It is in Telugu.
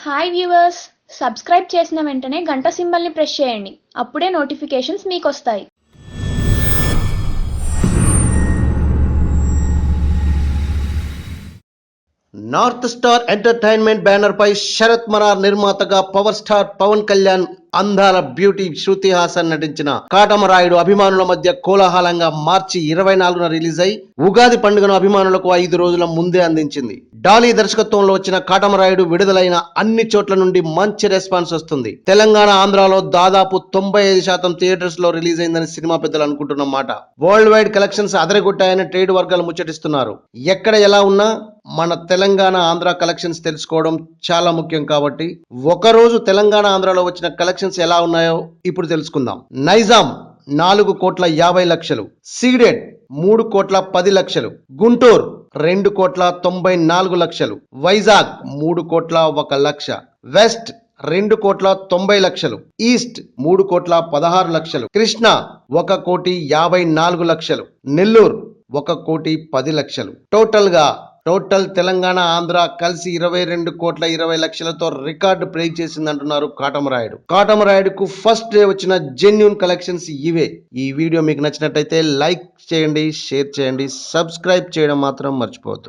హాయ్ వ్యూవర్స్ సబ్స్క్రైబ్ చేసిన వెంటనే గంట సింబల్ని ప్రెస్ చేయండి. అప్పుడే నోటిఫికేషన్స్ మీకు వస్తాయి నార్త్ స్టార్ ఎంటర్టైన్మెంట్ బ్యానర్ పై శరత్ మరార్ నిర్మాతగా పవర్ స్టార్ పవన్ కళ్యాణ్ అందాల బ్యూటీ శృతి హాసన్ నటించిన కాటమరాయుడు అభిమానుల మధ్య కోలాహలంగా మార్చి ఇరవై నాలుగున రిలీజ్ అయి ఉగాది పండుగను అభిమానులకు ఐదు రోజుల ముందే అందించింది. డాలీ దర్శకత్వంలో వచ్చిన కాటమరాయుడు విడుదలైన అన్ని చోట్ల నుండి మంచి రెస్పాన్స్ వస్తుంది. తెలంగాణ ఆంధ్రాలో దాదాపు తొంభై ఐదు శాతం థియేటర్స్లో రిలీజ్ అయిందని సినిమా పెద్దలు అనుకుంటున్నమాట వరల్డ్ వైడ్ కలెక్షన్స్ అదరగొట్టాయని ట్రేడ్ వర్గాలు ముచ్చటిస్తున్నారు. ఎక్కడ ఎలా ఉన్నా మన తెలంగాణ ఆంధ్ర కలెక్షన్స్ తెలుసుకోవడం చాలా ముఖ్యం కాబట్టి ఒకరోజు తెలంగాణ ఆంధ్రాలో వచ్చిన కలెక్షన్స్ ఎలా ఉన్నాయో ఇప్పుడు తెలుసుకుందాం. నైజాం నాలుగు కోట్ల యాభై లక్షలు సీడెడ్ మూడు కోట్ల పది లక్షలు గుంటూరు రెండు కోట్ల తొంభై నాలుగు లక్షలు వైజాగ్ మూడు కోట్ల ఒక లక్ష వెస్ట్ రెండు కోట్ల తొంభై లక్షలు ఈస్ట్ మూడు కోట్ల పదహారు లక్షలు కృష్ణ ఒక కోటి యాభై నాలుగు లక్షలు నెల్లూరు ఒక కోటి పది లక్షలు. టోటల్గా టోటల్ తెలంగాణ ఆంధ్ర కలిసి ఇరవై రెండు కోట్ల ఇరవై లక్షలతో రికార్డు బ్రేక్ చేసిందంటున్నారు కాటమరాయుడు. కాటమరాయుడుకు ఫస్ట్ డే వచ్చిన జెన్యున్ కలెక్షన్స్ ఇవే. ఈ వీడియో మీకు నచ్చినట్టయితే లైక్ చేయండి షేర్ చేయండి సబ్స్క్రైబ్ చేయడం మాత్రం మర్చిపోవద్దు.